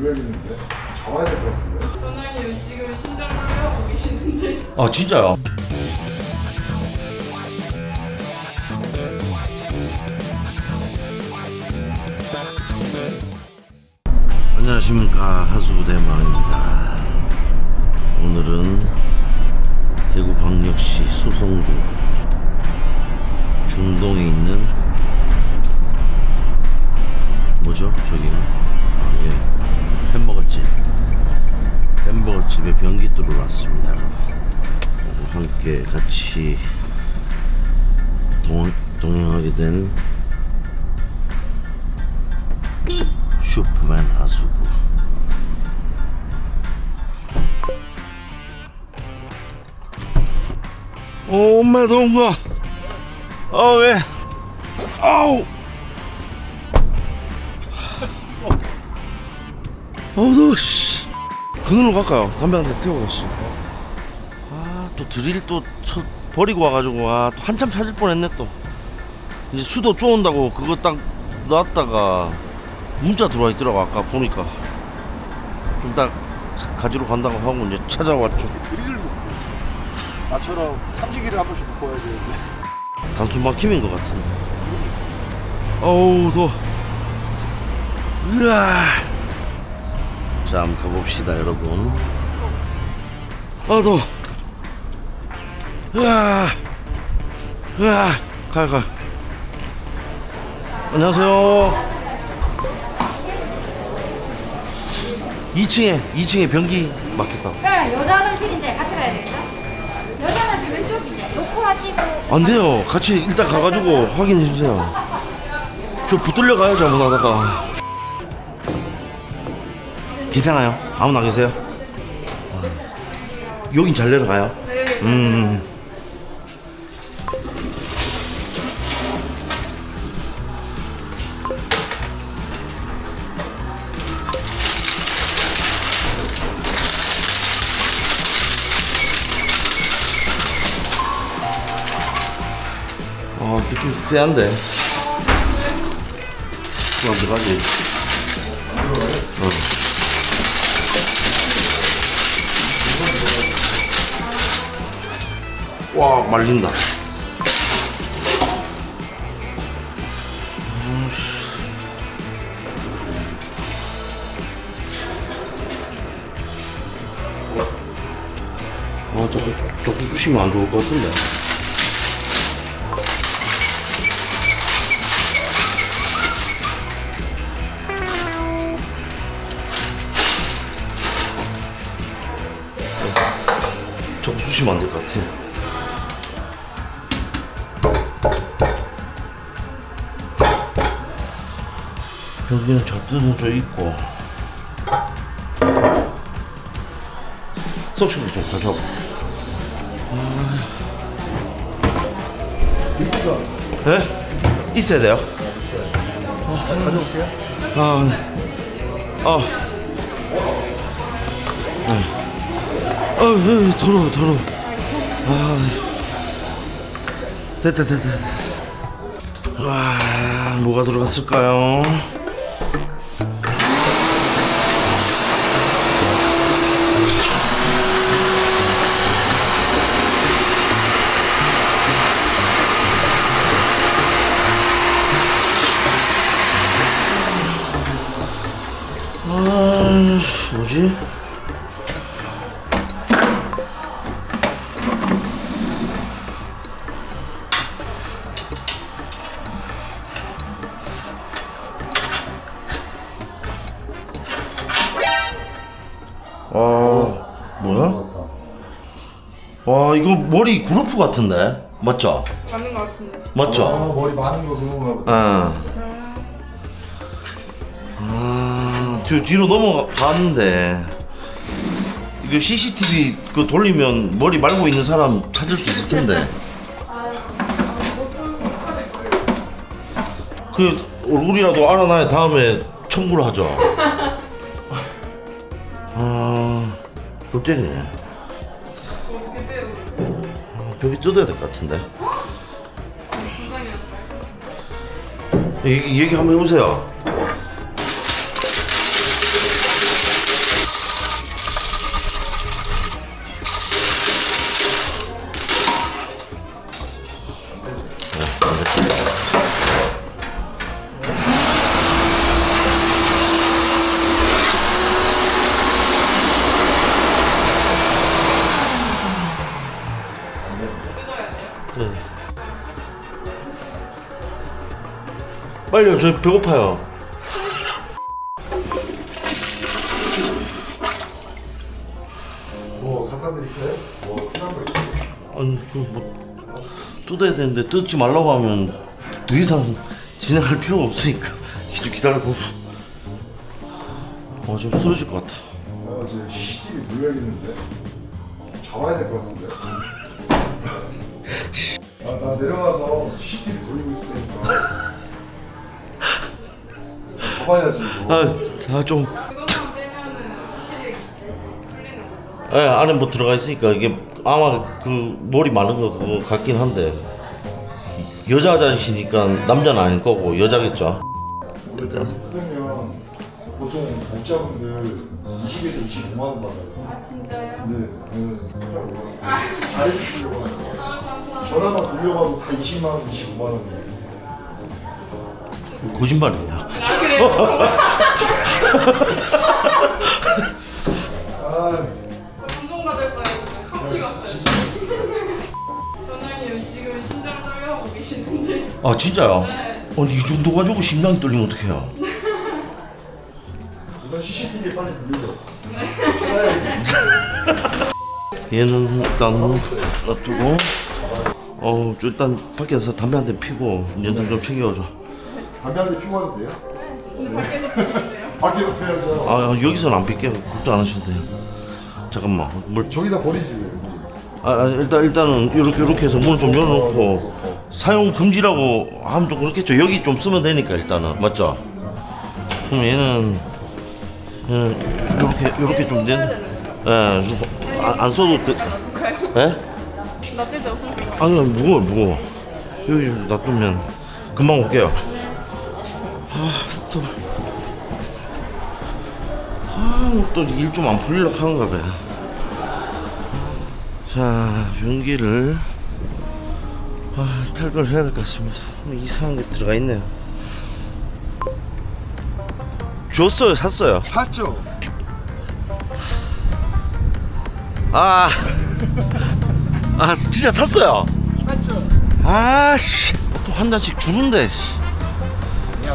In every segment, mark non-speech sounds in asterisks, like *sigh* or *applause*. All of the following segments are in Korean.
물려있는데 잡아야 될 것 같은데. 전화기는 지금 신장을 하고 계시는데 아 진짜요? 안녕하십니까 하수구대망입니다 오늘은 대구광역시 수성구 중동에 있는 뭐죠? 저기가 아, 예. 햄버거집. 햄버거집에 변기 뚫으러 왔습니다 함께 같이 동, 동행하게 된 슈퍼맨 하수구 오 엄마 더운 거. 어, 왜? 아우 어우 더워 씨. 그늘로 갈까요? 담배 한대 있어 아또 드릴 또 쳐, 버리고 와가지고 아또 한참 찾을 뻔했네 또. 이제 수도 쪼온다고 그거 딱 놨다가 문자 들어와 있더라고 아까 보니까. 좀 딱 가지러 간다고 하고 이제 찾아왔죠. 드릴을 놓고 나처럼 탐지기를 한 번씩 와야 되는데. 단순 막힘인 것 같은데. 어우 더워 으아 자 한번 가봅시다 여러분. 아 더워 으아. 으아. 가요 안녕하세요. 2층에 2층에 변기 막혔다고. 네, 여자 화장실인데 같이 가야 되겠죠? 여자 화장실 왼쪽인데 놓고 하시고. 안 돼요. 같이 일단 가가지고 확인해 주세요. 저 붙들려 가요, 잘못하다가. 괜찮아요? 아무나 계세요? 아, 여긴 잘 내려가요? 네. 음. 어, 느낌 세한데. 그럼 들어가지. 어. 와, 말린다. 아, 자꾸, 자꾸 쑤시면 안 좋을 것 같은데. 자꾸 쑤시면 안 될 것 같아. 여기는 잘 뜯어져 있고. 석션을 좀 가져와. 있어. 네? 있어야 돼요? 가져올게요. 아, 네. 어. 네. 어, 어, 더러워, 더러워. 아, 네. 됐다, 됐다, 됐다. 와, 뭐가 들어갔을까요? 뭐지? 와, 뭐야? 와, 이거 머리 그루프 같은데? 맞죠? 맞는 것 같은데 맞죠? 아, 머리 많은 거 그런가 보다. 아. 아, 뒤, 뒤로 넘어갔는데 이거 CCTV 그 돌리면 머리 말고 있는 사람 찾을 수 있을 텐데. 그 얼굴이라도 알아놔야 다음에 청구를 하죠. 아, 빼요? 아, 벽이 뜯어야 될 것 같은데. 얘기, 얘기 한번 해보세요. 빨리요 저 배고파요 뭐 갖다 드릴까요? 뭐 필요한 거 있어요? 아니 그뭐 뜯어야 되는데 뜯지 말라고 하면 더 이상 진행할 필요가 없으니까 *laughs* 좀 기다려보고 어좀 쓰러질 것 같아 아, 제 CCTV 눌려야겠는데 잡아야 될 것 같은데 *laughs* 아, 나 내려가서 CCTV 이거 아좀 그것만 빼면은 확실히 풀리는 거죠. 예, 안에 뭐 들어가 있으니까 이게 아마 그 머리 많은 거 그거 같긴 한데 여자 화장실이니까 남자는 아닐 거고 여자겠죠. 뜯으면 보통 목자분들 20에서 25만 원 받아요 아 진짜요? 근데 저는 깜짝 놀랐어요 잘해주시려고 하니까 아 감사합니다. 전화만 돌려가도 다 20만 원, 25만 원이에요 거짓말이에요. 아 그래요? 아 *laughs* 감동 받을 뻔했어요. 같이 갔어요. 전화님 지금 심장 떨려하고 계시는데. 아 진짜요? 네. 아니 이 정도 가지고 심장이 떨리면 어떡해요? *laughs* 우선 CCTV 빨리 돌리고 찾아야지 얘는 일단 놔두고 어 일단 밖에서 담배 한 대 피고 연장 좀 챙겨줘. 담배 한 대 피고 와도 돼요? 이 밖에서 보는데요. *laughs* 밖에서 피워야죠 아 여기서는 안 필게요. 걱정 안 하셔도 돼요. 잠깐만 물 저기다 버리지 왜 아, 아, 일단 일단은 이렇게 이렇게 해서 문을 좀 열어놓고 사용 금지라고 하면 좀 그렇겠죠. 여기 좀 쓰면 되니까 일단은 맞죠? 그럼 얘는 얘는 이렇게 이렇게 좀 된. 예, 좀 안, 안 써도 돼. 예? 놔둘 데 없으면 될것 아니 무거워 무거워. 여기 좀 놔두면 금방 올게요. 아또 일 좀 안 풀리려고 하는가 봐. 자 변기를 아, 탈거를 해야 될 것 같습니다. 이상한 게 들어가 있네요. 줬어요, 샀어요. 샀죠? 아, 아 진짜 샀어요. 샀죠 아씨, 또 한 잔씩 주는데. 씨.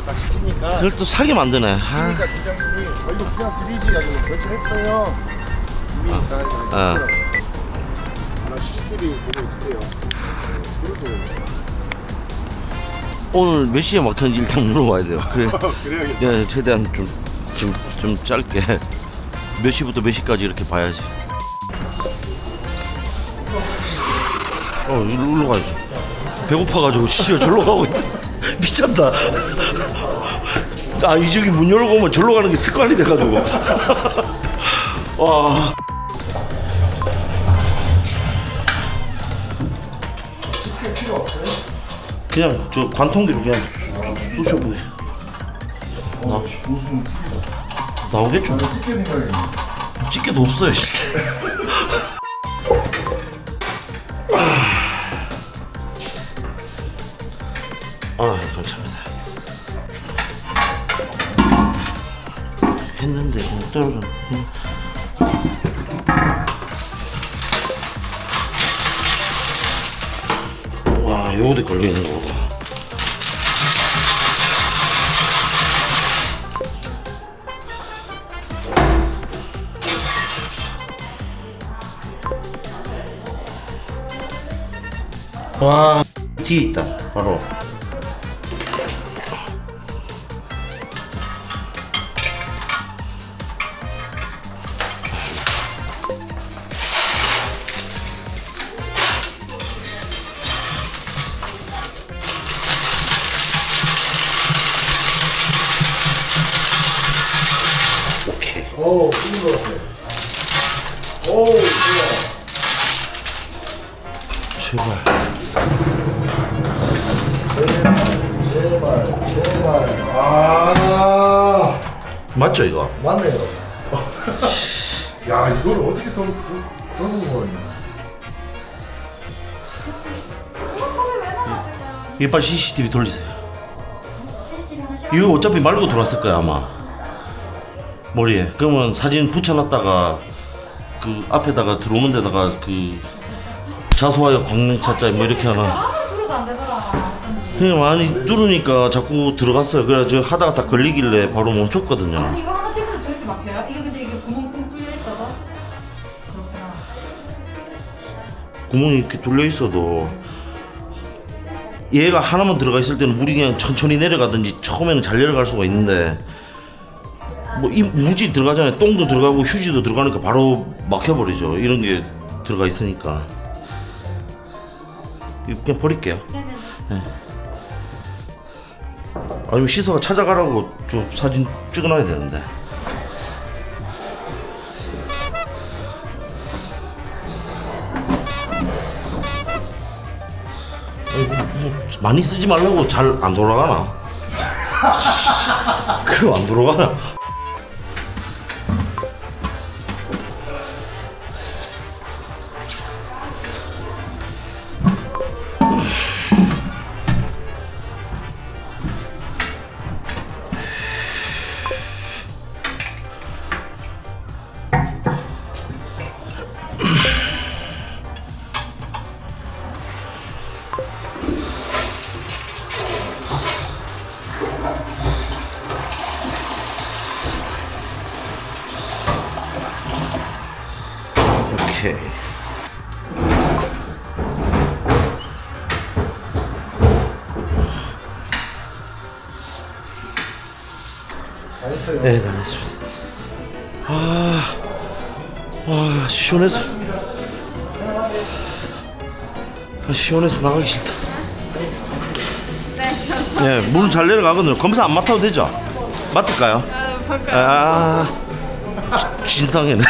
딱 시키니까 그걸 또 사게 만드네. 아, 그러니까 팀장님 이 어, 이거 그냥 드리지 가지고 결제했어요 이미 다 아. 나 CCTV 보고 있을게요 그러죠 오늘 몇 시에 막혔는지 일단 물어봐야 돼요. *laughs* 그래, 그래야겠다 네, 최대한 좀, 좀, 좀 짧게. 몇 시부터 몇 시까지 이렇게 봐야지. 어, 일로, 일로 가야지. 배고파가지고, *laughs* 씨, 절로 가고 있다. *laughs* 미쳤다. 아, 이 저기 문 열고 오면 절로 가는 게 습관이 돼가지고. *laughs* 와. 그냥 저 관통기로 그냥 쑤- 쑤셔보게. 어, 무슨 나오겠죠? 찍게도 없어요, 씨. *laughs* 아, 감사합니다. 떨어져. 와, 요거도 걸려 있는 거보다. 와, 뒤에 있다. 바로. 거 같아 오 좋아 제발. 제발 제발 아 맞죠, 이거? 맞네요 *laughs* 야 이걸 어떻게 더 떠는 거냐 왜 빨리 CCTV 돌리세요. CCTV 하셔. 이거 어차피 말고 들어왔을 거야 아마 머리에 그러면 사진 붙여놨다가 그 앞에다가 들어오는 데다가 그 자소하여 광명 찾자 뭐 이렇게 하나 아무리 들어도 안 되더라. 어쩐지. 그냥 많이 누르니까 자꾸 들어갔어요. 그래가지고 하다가 다 걸리길래 바로 멈췄거든요. 아, 이거 하나 때문에 저렇게 막혀요? 이게 근데 이게 구멍 뻥 뚫려 있어도 그렇구나. 구멍이 이렇게 뚫려 있어도 얘가 하나만 들어가 있을 때는 물이 그냥 천천히 내려가든지 처음에는 잘 내려갈 수가 있는데 뭐 이 무지 들어가잖아요. 똥도 들어가고 휴지도 들어가니까 바로 막혀버리죠. 이런 게 들어가 있으니까 이거 그냥 버릴게요. 네네네. 아니면 시서가 찾아가라고 저 사진 찍어놔야 되는데. 뭐, 뭐, 많이 쓰지 말라고 잘 안 돌아가나? *laughs* 그럼 안 돌아가나? 네, 다 됐습니다. 아, 와, 시원해서. 아, 시원해서 나가기 싫다. 네, 물 잘 내려가거든요. 검사 안 맡아도 되죠? 맡을까요? 아. 아, 지- 진상이네.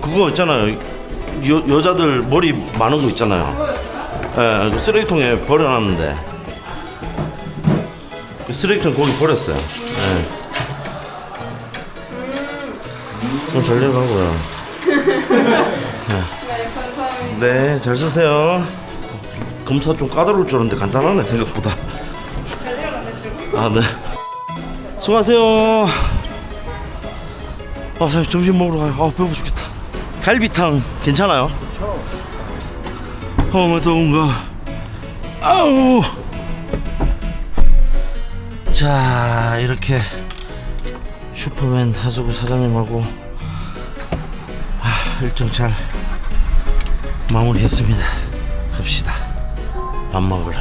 그거 있잖아요. 여, 여자들 머리 많은 거 있잖아요. 예, 그 쓰레기통에 버려놨는데. 그 쓰레기통 거기 버렸어요. 예. 좀잘 내려가고요. 네, 감사합니다. 네, 잘 쓰세요. 검사 좀 까다로울 줄 알았는데 간단하네, 생각보다. 아, 네. 수고하세요. 아, 사장님 점심 먹으러 가요. 아, 배고파 죽겠다. 갈비탕 괜찮아요? 어머 더운가. 아우. 자, 이렇게 슈퍼맨 하수구 사장님하고 아, 일정 잘 마무리했습니다. 갑시다. 밥 먹으러.